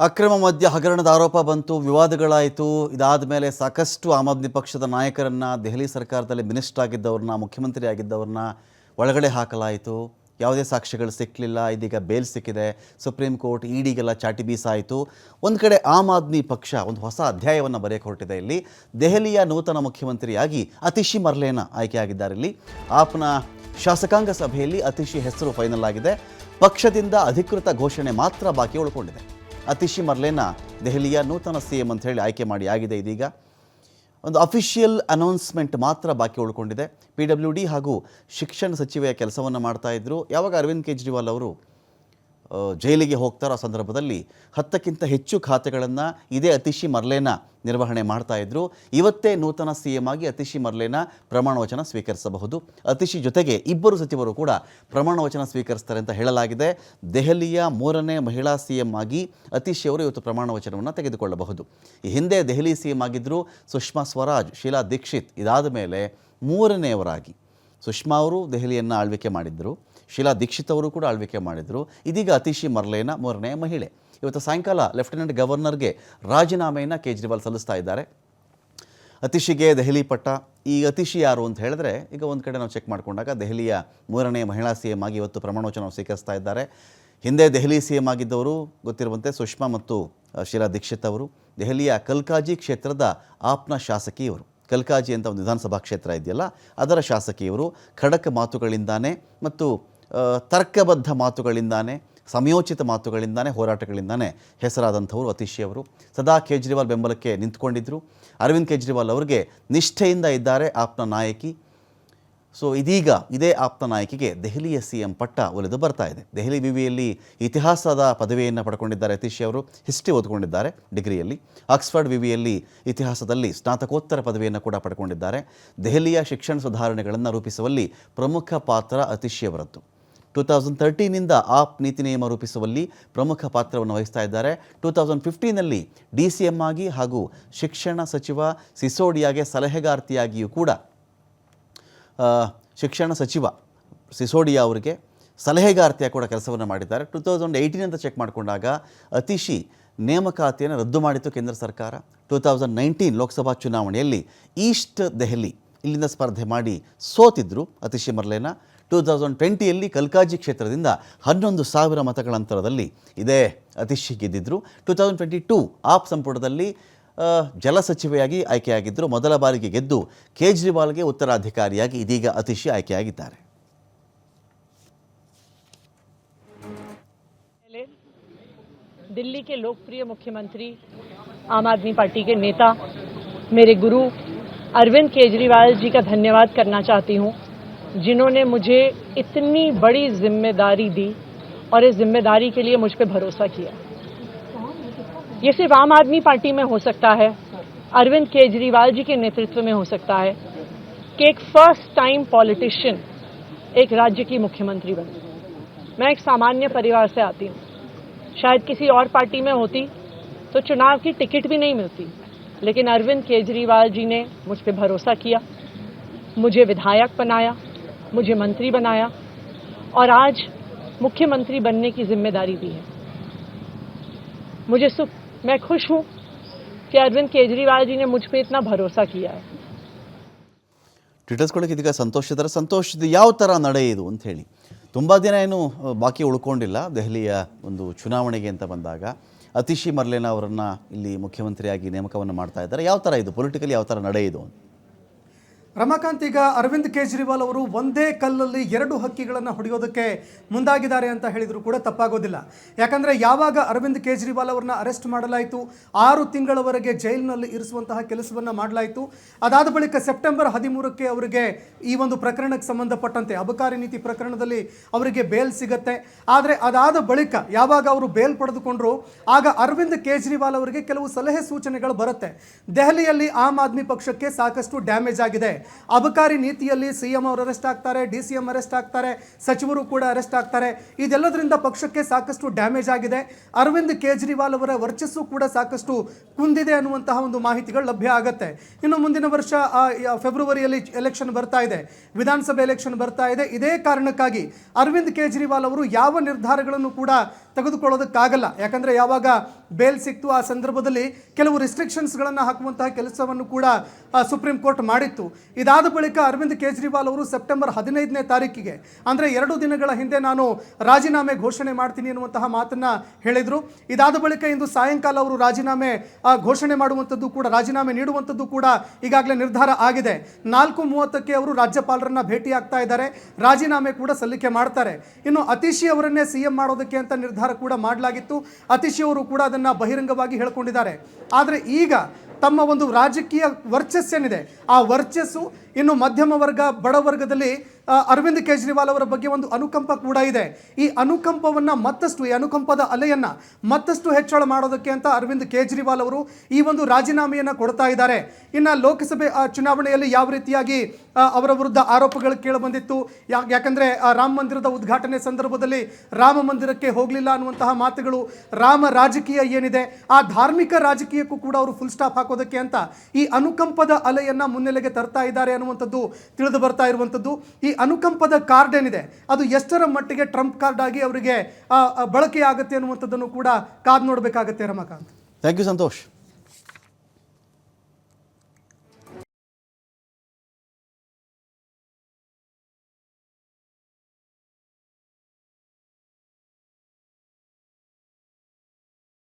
ಅಕ್ರಮ ಮದ್ಯ ಹಗರಣದ ಆರೋಪ ಬಂತು, ವಿವಾದಗಳಾಯಿತು. ಇದಾದ ಮೇಲೆ ಸಾಕಷ್ಟು ಆಮ್ ಆದ್ಮಿ ಪಕ್ಷದ ನಾಯಕರನ್ನ ದೆಹಲಿ ಸರ್ಕಾರದಲ್ಲಿ ಮಿನಿಸ್ಟರ್ ಆಗಿದ್ದವ್ರನ್ನ ಮುಖ್ಯಮಂತ್ರಿ ಆಗಿದ್ದವ್ರನ್ನ ಒಳಗಡೆ ಹಾಕಲಾಯಿತು. ಯಾವುದೇ ಸಾಕ್ಷ್ಯಗಳು ಸಿಕ್ಕಲಿಲ್ಲ ಇದೀಗ ಬೇಲ್ ಸಿಕ್ಕಿದೆ. ಸುಪ್ರೀಂ ಕೋರ್ಟ್ ಇಡಿಗೆಲ್ಲ ಚಾಟಿ ಬೀಸಾಯಿತು. ಒಂದು ಕಡೆ ಆಮ್ ಆದ್ಮಿ ಪಕ್ಷ ಒಂದು ಹೊಸ ಅಧ್ಯಾಯವನ್ನು ಬರೆಯಕ್ಕೆ ಹೊರಟಿದೆ ಇಲ್ಲಿ. ದೆಹಲಿಯ ನೂತನ ಮುಖ್ಯಮಂತ್ರಿಯಾಗಿ ಅತಿಶಿ ಮರ್ಲೇನ ಆಯ್ಕೆಯಾಗಿದ್ದಾರೆ ಇಲ್ಲಿ. ಆಪ್ನ ಶಾಸಕಾಂಗ ಸಭೆಯಲ್ಲಿ ಅತಿಶಿ ಹೆಸರು ಫೈನಲ್ ಆಗಿದೆ. ಪಕ್ಷದಿಂದ ಅಧಿಕೃತ ಘೋಷಣೆ ಮಾತ್ರ ಬಾಕಿ ಉಳ್ಕೊಂಡಿದೆ. ಅತಿಶಿ ಮರ್ಲೇನ ದೆಹಲಿಯ ನೂತನ ಸಿ ಎಂ ಅಂತ ಹೇಳಿ ಆಯ್ಕೆ ಮಾಡಿ ಆಗಿದೆ ಇದೀಗ. ಒಂದು ಅಫಿಷಿಯಲ್ ಅನೌನ್ಸ್ಮೆಂಟ್ ಮಾತ್ರ ಬಾಕಿ ಉಳ್ಕೊಂಡಿದೆ. ಪಿ ಡಬ್ಲ್ಯೂ ಡಿ ಹಾಗೂ ಶಿಕ್ಷಣ ಸಚಿವೆಯ ಕೆಲಸವನ್ನು ಮಾಡ್ತಾ ಇದ್ದರು ಯಾವಾಗ ಅರವಿಂದ್ ಕೇಜ್ರಿವಾಲ್ ಅವರು ಜೈಲಿಗೆ ಹೋಗ್ತಾರೋ ಆ ಸಂದರ್ಭದಲ್ಲಿ ಹತ್ತಕ್ಕಿಂತ ಹೆಚ್ಚು ಖಾತೆಗಳನ್ನು ಇದೇ ಅತಿಶಿ ಮರ್ಲೇನ ನಿರ್ವಹಣೆ ಮಾಡ್ತಾ ಇದ್ರು. ಇವತ್ತೇ ನೂತನ ಸಿ ಎಂ ಆಗಿ ಅತಿಶಿ ಮರ್ಲೇನ ಪ್ರಮಾಣ ವಚನ ಸ್ವೀಕರಿಸಬಹುದು. ಅತಿಶಿ ಜೊತೆಗೆ ಇಬ್ಬರು ಸಚಿವರು ಕೂಡ ಪ್ರಮಾಣ ವಚನ ಸ್ವೀಕರಿಸ್ತಾರೆ ಅಂತ ಹೇಳಲಾಗಿದೆ. ದೆಹಲಿಯ ಮೂರನೇ ಮಹಿಳಾ ಸಿ ಎಂ ಆಗಿ ಅತಿಶಿ ಅವರು ಇವತ್ತು ಪ್ರಮಾಣ ವಚನವನ್ನು ತೆಗೆದುಕೊಳ್ಳಬಹುದು. ಈ ಹಿಂದೆ ದೆಹಲಿ ಸಿ ಎಂ ಆಗಿದ್ದರು ಸುಷ್ಮಾ ಸ್ವರಾಜ್, ಶೀಲಾ ದೀಕ್ಷಿತ್ ಇದಾದ ಮೇಲೆ ಮೂರನೆಯವರಾಗಿ ಸುಷ್ಮಾ ಅವರು ದೆಹಲಿಯನ್ನು ಆಳ್ವಿಕೆ ಮಾಡಿದ್ದರು ಶೀಲಾ ದೀಕ್ಷಿತ್ ಅವರು ಕೂಡ ಆಳ್ವಿಕೆ ಮಾಡಿದರು. ಇದೀಗ ಅತಿಶಿ ಮರ್ಲೇನ ಮೂರನೇ ಮಹಿಳೆ. ಇವತ್ತು ಸಾಯಂಕಾಲ ಲೆಫ್ಟಿನೆಂಟ್ ಗವರ್ನರ್ಗೆ ರಾಜೀನಾಮೆಯನ್ನು ಕೇಜ್ರಿವಾಲ್ ಸಲ್ಲಿಸ್ತಾ ಇದ್ದಾರೆ. ಅತಿಶಿಗೆ ದೆಹಲಿ ಪಟ್ಟ. ಈ ಅತಿಶಿ ಯಾರು ಅಂತ ಹೇಳಿದ್ರೆ ಈಗ ಒಂದು ಕಡೆ ನಾವು ಚೆಕ್ ಮಾಡಿಕೊಂಡಾಗ ದೆಹಲಿಯ ಮೂರನೇ ಮಹಿಳಾ ಸಿ ಎಂ ಆಗಿ ಇವತ್ತು ಪ್ರಮಾಣವಚನ ಸ್ವೀಕರಿಸ್ತಾ ಇದ್ದಾರೆ. ಹಿಂದೆ ದೆಹಲಿ ಸಿ ಎಂ ಆಗಿದ್ದವರು ಗೊತ್ತಿರುವಂತೆ ಸುಷ್ಮಾ ಮತ್ತು ಶೀಲಾ ದೀಕ್ಷಿತ್ ಅವರು, ದೆಹಲಿಯ ಕಲ್ಕಾಜಿ ಕ್ಷೇತ್ರದ ಆಪ್ನ ಶಾಸಕಿಯವರು ಕಲ್ಕಾಜಿ ಅಂತ ಒಂದು ವಿಧಾನಸಭಾ ಕ್ಷೇತ್ರ ಇದೆಯಲ್ಲ, ಅದರ ಶಾಸಕಿಯವರು ಖಡಕ ಮಾತುಗಳಿಂದಾನೆ ಮತ್ತು ತರ್ಕಬದ್ಧ ಮಾತುಗಳಿಂದಾನೆ, ಸಮಯೋಚಿತ ಮಾತುಗಳಿಂದಾನೆ, ಹೋರಾಟಗಳಿಂದಾನೆ ಹೆಸರಾದಂಥವರು ಅತಿಶಿ ಅವರು. ಸದಾ ಕೇಜ್ರಿವಾಲ್ ಬೆಂಬಲಕ್ಕೆ ನಿಂತ್ಕೊಂಡಿದ್ದರು ಅರವಿಂದ್ ಕೇಜ್ರಿವಾಲ್ ಅವರಿಗೆ ನಿಷ್ಠೆಯಿಂದ ಇದ್ದಾರೆ ಆಪ್ನ ನಾಯಕಿ. ಸೊ ಇದೀಗ ಇದೇ ಆಪ್ತ ನಾಯಕಿಗೆ ದೆಹಲಿಯ ಸಿ ಎಂ ಪಟ್ಟ ಒಲಿದು ಬರ್ತಾ ಇದೆ. ದೆಹಲಿ ವಿವಿಯಲ್ಲಿ ಇತಿಹಾಸದ ಪದವಿಯನ್ನು ಪಡ್ಕೊಂಡಿದ್ದಾರೆ ಅತೀಶ್ ಅವರು, ಹಿಸ್ಟ್ರಿ ಓದ್ಕೊಂಡಿದ್ದಾರೆ ಡಿಗ್ರಿಯಲ್ಲಿ. ಆಕ್ಸ್ಫರ್ಡ್ ವಿವಿಯಲ್ಲಿ ಇತಿಹಾಸದಲ್ಲಿ ಸ್ನಾತಕೋತ್ತರ ಪದವಿಯನ್ನು ಕೂಡ ಪಡ್ಕೊಂಡಿದ್ದಾರೆ. ದೆಹಲಿಯ ಶಿಕ್ಷಣ ಸುಧಾರಣೆಗಳನ್ನು ರೂಪಿಸುವಲ್ಲಿ ಪ್ರಮುಖ ಪಾತ್ರ ಅತಿಶಿ ಅವರದ್ದು. ಟೂ ತೌಸಂಡ್ ತರ್ಟೀನಿಂದ ಆಪ್ ನೀತಿ ನಿಯಮ ರೂಪಿಸುವಲ್ಲಿ ಪ್ರಮುಖ ಪಾತ್ರವನ್ನು ವಹಿಸ್ತಾ ಇದ್ದಾರೆ. ಟೂ ತೌಸಂಡ್ ಫಿಫ್ಟೀನಲ್ಲಿ ಡಿ ಸಿ ಎಂ ಆಗಿ ಹಾಗೂ ಶಿಕ್ಷಣ ಸಚಿವ ಸಿಸೋಡಿಯಾಗೆ ಸಲಹೆಗಾರ್ತಿಯಾಗಿಯೂ ಕೂಡ ಶಿಕ್ಷಣ ಸಚಿವ ಸಿಸೋಡಿಯಾ ಅವರಿಗೆ ಸಲಹೆಗಾರ್ತಿಯಾಗಿ ಕೂಡ ಕೆಲಸವನ್ನು ಮಾಡಿದ್ದಾರೆ. ಟೂ ತೌಸಂಡ್ ಏಯ್ಟೀನ್ ಅಂತ ಚೆಕ್ ಮಾಡಿಕೊಂಡಾಗ ಅತಿಶಿ ನೇಮಕಾತಿಯನ್ನು ರದ್ದು ಮಾಡಿತ್ತು ಕೇಂದ್ರ ಸರ್ಕಾರ. ಟೂ ತೌಸಂಡ್ ನೈನ್ಟೀನ್ ಲೋಕಸಭಾ ಚುನಾವಣೆಯಲ್ಲಿ ಈಸ್ಟ್ ದೆಹಲಿ ಇಲ್ಲಿಂದ ಸ್ಪರ್ಧೆ ಮಾಡಿ ಸೋತಿದ್ರು ಅತಿಶಿ ಮರ್ಲೇನ. ಟೂ ತೌಸಂಡ್ ಟ್ವೆಂಟಿಯಲ್ಲಿ ಕಲ್ಕಾಜಿ ಕ್ಷೇತ್ರದಿಂದ ಹನ್ನೊಂದು ಸಾವಿರ ಮತಗಳ ಅಂತರದಲ್ಲಿ ಇದೇ Atishi ಗೆದ್ದಿದ್ರು. Two thousand twenty two AAP ಸಂಪುಟದಲ್ಲಿ ಜಲ ಸಚಿವೆಯಾಗಿ ಆಯ್ಕೆಯಾಗಿದ್ದರು ಮೊದಲ ಬಾರಿಗೆ ಗೆದ್ದು ಕೇಜ್ರಿವಾಲ್ಗೆ ಉತ್ತರಾಧಿಕಾರಿಯಾಗಿ ಇದೀಗ ಅತಿಶಿ ಆಯ್ಕೆಯಾಗಿದ್ದಾರೆ पहले दिल्ली के लोकप्रिय मुख्यमंत्री आम आदमी पार्टी के नेता मेरे गुरु अरविंद केजरीवाल जी का धन्यवाद करना चाहती हूँ जिन्होंने मुझे इतनी बड़ी जिम्मेदारी दी और इस जिम्मेदारी के लिए मुझ पर भरोसा किया ये सिर्फ़ आम आदमी पार्टी में हो सकता है। अरविंद केजरीवाल जी के नेतृत्व में हो सकता है। कि एक फ़र्स्ट टाइम पॉलिटिशियन एक राज्य की मुख्यमंत्री बने। मैं एक सामान्य परिवार से आती हूँ। शायद किसी और पार्टी में होती तो चुनाव की टिकट भी नहीं मिलती। लेकिन अरविंद केजरीवाल जी ने मुझ पर भरोसा किया। मुझे विधायक बनाया, मुझे मंत्री बनाया और आज मुख्यमंत्री बनने की ज़िम्मेदारी दी है। मुझे सुख मैं खुश हूँ कि अरविंद केजरीवाल जी ने मुझ पर इतना भरोसा किया है ಟ್ವಿಟರ್ಸ್ಗಳಿಗೆ ಇದೀಗ ಸಂತೋಷ ಇದ್ದಾರೆ ಸಂತೋಷದ ಯಾವ ಥರ ನಡೆ ಇದು ಅಂತ ಹೇಳಿ ತುಂಬ ದಿನ ಏನು ಆ, ಬಾಕಿ ಉಳ್ಕೊಂಡಿಲ್ಲ ದೆಹಲಿಯ ಒಂದು ಚುನಾವಣೆಗೆ ಅಂತ ಬಂದಾಗ ಅತಿಶಿ ಮರ್ಲೇನ ಅವರನ್ನು ಇಲ್ಲಿ ಮುಖ್ಯಮಂತ್ರಿಯಾಗಿ ನೇಮಕವನ್ನು ಮಾಡ್ತಾ ಇದ್ದಾರೆ ಯಾವ ಥರ ಇದು ಪೊಲಿಟಿಕಲಿ ಯಾವ ಥರ ನಡೆ ಇದು ಅಂತ ರಮಾಕಾಂತ್ ಈಗ ಅರವಿಂದ್ ಕೇಜ್ರಿವಾಲ್ ಅವರು ಒಂದೇ ಕಲ್ಲಲ್ಲಿ ಎರಡು ಹಕ್ಕಿಗಳನ್ನು ಹೊಡೆಯೋದಕ್ಕೆ ಮುಂದಾಗಿದ್ದಾರೆ ಅಂತ ಹೇಳಿದರೂ ಕೂಡ ತಪ್ಪಾಗೋದಿಲ್ಲ. ಯಾಕಂದರೆ ಯಾವಾಗ ಅರವಿಂದ್ ಕೇಜ್ರಿವಾಲ್ ಅವರನ್ನ ಅರೆಸ್ಟ್ ಮಾಡಲಾಯಿತು, ಆರು ತಿಂಗಳವರೆಗೆ ಜೈಲಿನಲ್ಲಿ ಇರಿಸುವಂತಹ ಕೆಲಸವನ್ನು ಮಾಡಲಾಯಿತು. ಅದಾದ ಬಳಿಕ ಸೆಪ್ಟೆಂಬರ್ ಹದಿಮೂರಕ್ಕೆ ಅವರಿಗೆ ಈ ಒಂದು ಪ್ರಕರಣಕ್ಕೆ ಸಂಬಂಧಪಟ್ಟಂತೆ ಅಬಕಾರಿ ನೀತಿ ಪ್ರಕರಣದಲ್ಲಿ ಅವರಿಗೆ ಬೇಲ್ ಸಿಗತ್ತೆ. ಆದರೆ ಅದಾದ ಬಳಿಕ ಯಾವಾಗ ಅವರು ಬೇಲ್ ಪಡೆದುಕೊಂಡ್ರು, ಆಗ ಅರವಿಂದ್ ಕೇಜ್ರಿವಾಲ್ ಅವರಿಗೆ ಕೆಲವು ಸಲಹೆ ಸೂಚನೆಗಳು ಬರುತ್ತೆ. ದೆಹಲಿಯಲ್ಲಿ ಆಮ್ ಆದ್ಮಿ ಪಕ್ಷಕ್ಕೆ ಸಾಕಷ್ಟು ಡ್ಯಾಮೇಜ್ ಆಗಿದೆ. ಅಬಕಾರಿ ನೀತಿಯಲ್ಲಿ ಸಿ ಎಂ ಅವರು ಅರೆಸ್ಟ್ ಆಗ್ತಾರೆ, ಡಿ ಸಿ ಎಂ ಅರೆಸ್ಟ್ ಆಗ್ತಾರೆ, ಸಚಿವರು ಕೂಡ ಅರೆಸ್ಟ್ ಆಗ್ತಾರೆ. ಇದೆಲ್ಲದರಿಂದ ಪಕ್ಷಕ್ಕೆ ಸಾಕಷ್ಟು ಡ್ಯಾಮೇಜ್ ಆಗಿದೆ. ಅರವಿಂದ್ ಕೇಜ್ರಿವಾಲ್ ಅವರ ವರ್ಚಸ್ಸು ಕೂಡ ಸಾಕಷ್ಟು ಕುಂದಿದೆ ಅನ್ನುವಂತಹ ಒಂದು ಮಾಹಿತಿಗಳು ಲಭ್ಯ ಆಗುತ್ತೆ. ಇನ್ನು ಮುಂದಿನ ವರ್ಷ ಫೆಬ್ರವರಿಯಲ್ಲಿ ಎಲೆಕ್ಷನ್ ಬರ್ತಾ ಇದೆ. ವಿಧಾನಸಭೆ ಎಲೆಕ್ಷನ್ ಬರ್ತಾ ಇದೆ. ಇದೇ ಕಾರಣಕ್ಕಾಗಿ ಅರವಿಂದ್ ಕೇಜ್ರಿವಾಲ್ ಅವರು ಯಾವ ನಿರ್ಧಾರಗಳನ್ನು ಕೂಡ ತೆಗೆದುಕೊಳ್ಳೋದಕ್ಕಾಗಲ್ಲ. ಯಾಕಂದರೆ ಯಾವಾಗ ಬೇಲ್ ಸಿಕ್ತು, ಆ ಸಂದರ್ಭದಲ್ಲಿ ಕೆಲವು ರಿಸ್ಟ್ರಿಕ್ಷನ್ಸ್ಗಳನ್ನು ಹಾಕುವಂತಹ ಕೆಲಸವನ್ನು ಕೂಡ ಸುಪ್ರೀಂ ಕೋರ್ಟ್ ಮಾಡಿತ್ತು. ಇದಾದ ಬಳಿಕ ಅರವಿಂದ್ ಕೇಜ್ರಿವಾಲ್ ಅವರು ಸೆಪ್ಟೆಂಬರ್ ಹದಿನೈದನೇ ತಾರೀಕಿಗೆ, ಅಂದರೆ ಎರಡು ದಿನಗಳ ಹಿಂದೆ ನಾನು ರಾಜೀನಾಮೆ ಘೋಷಣೆ ಮಾಡ್ತೀನಿ ಎನ್ನುವಂತಹ ಮಾತನ್ನು ಹೇಳಿದರು. ಇದಾದ ಬಳಿಕ ಇಂದು ಸಾಯಂಕಾಲ ಅವರು ರಾಜೀನಾಮೆ ಘೋಷಣೆ ಮಾಡುವಂಥದ್ದು ಕೂಡ, ರಾಜೀನಾಮೆ ನೀಡುವಂಥದ್ದು ಕೂಡ ಈಗಾಗಲೇ ನಿರ್ಧಾರ ಆಗಿದೆ. ನಾಲ್ಕು ಮೂವತ್ತಕ್ಕೆ ಅವರು ರಾಜ್ಯಪಾಲರನ್ನ ಭೇಟಿಯಾಗ್ತಾ ಇದ್ದಾರೆ. ರಾಜೀನಾಮೆ ಕೂಡ ಸಲ್ಲಿಕೆ ಮಾಡ್ತಾರೆ. ಇನ್ನು ಅತಿಶಿ ಅವರನ್ನೇ ಸಿ ಎಂ ಮಾಡೋದಕ್ಕೆ ಅಂತ ನಿರ್ಧಾರ ಕೂಡ ಮಾಡಲಾಗಿತ್ತು. ಅತಿಶಿ ಅವರು ಕೂಡ ಅದನ್ನು ಬಹಿರಂಗವಾಗಿ ಹೇಳ್ಕೊಂಡಿದ್ದಾರೆ. ಆದರೆ ಈಗ ತಮ್ಮ ಒಂದು ರಾಜಕೀಯ ವರ್ಚಸ್ಸೇನಿದೆ. ಆ ವರ್ಚಸ್ಸು ಇನ್ನು ಮಧ್ಯಮ ವರ್ಗ, ಬಡ ವರ್ಗದಲ್ಲಿ ಅರವಿಂದ್ ಕೇಜ್ರಿವಾಲ್ ಅವರ ಬಗ್ಗೆ ಒಂದು ಅನುಕಂಪ ಕೂಡ ಇದೆ. ಈ ಅನುಕಂಪವನ್ನು ಮತ್ತಷ್ಟು, ಈ ಅನುಕಂಪದ ಅಲೆಯನ್ನು ಮತ್ತಷ್ಟು ಹೆಚ್ಚಳ ಮಾಡೋದಕ್ಕೆ ಅಂತ ಅರವಿಂದ್ ಕೇಜ್ರಿವಾಲ್ ಅವರು ಈ ಒಂದು ರಾಜೀನಾಮೆಯನ್ನು ಕೊಡ್ತಾ ಇದ್ದಾರೆ. ಇನ್ನು ಲೋಕಸಭೆ ಚುನಾವಣೆಯಲ್ಲಿ ಯಾವ ರೀತಿಯಾಗಿ ಅವರ ವಿರುದ್ಧ ಆರೋಪಗಳು ಕೇಳಿಬಂದಿತ್ತು? ಯಾಕಂದರೆ ರಾಮ ಮಂದಿರದ ಉದ್ಘಾಟನೆ ಸಂದರ್ಭದಲ್ಲಿ ರಾಮ ಮಂದಿರಕ್ಕೆ ಹೋಗಲಿಲ್ಲ ಅನ್ನುವಂತಹ ಮಾತುಗಳು ರಾಮ ರಾಜಕೀಯ ಏನಿದೆ, ಆ ಧಾರ್ಮಿಕ ರಾಜಕೀಯಕ್ಕೂ ಕೂಡ ಅವರು ಫುಲ್ ಸ್ಟಾಪ್ ಹಾಕೋದಕ್ಕೆ ಅಂತ ಈ ಅನುಕಂಪದ ಅಲೆಯನ್ನು ಮುನ್ನೆಲೆಗೆ ತರ್ತಾ ಇದ್ದಾರೆ ಅನ್ನುವಂಥದ್ದು ತಿಳಿದು ಬರ್ತಾ ಇರುವಂಥದ್ದು. ಈ ಅನುಕಂಪದ ಕಾರ್ಡ್ ಏನಿದೆ, ಅದು ಎಷ್ಟರ ಮಟ್ಟಿಗೆ ಟ್ರಂಪ್ ಕಾರ್ಡ್ ಆಗಿ ಅವರಿಗೆ ಬಳಕೆ ಆಗುತ್ತೆ ಅನ್ನುವಂಥದ್ದನ್ನು ಕೂಡ ಕಾದ್ ನೋಡಬೇಕಾಗತ್ತೆ ರಮಾಕಾಂತ್. Thank you Santosh.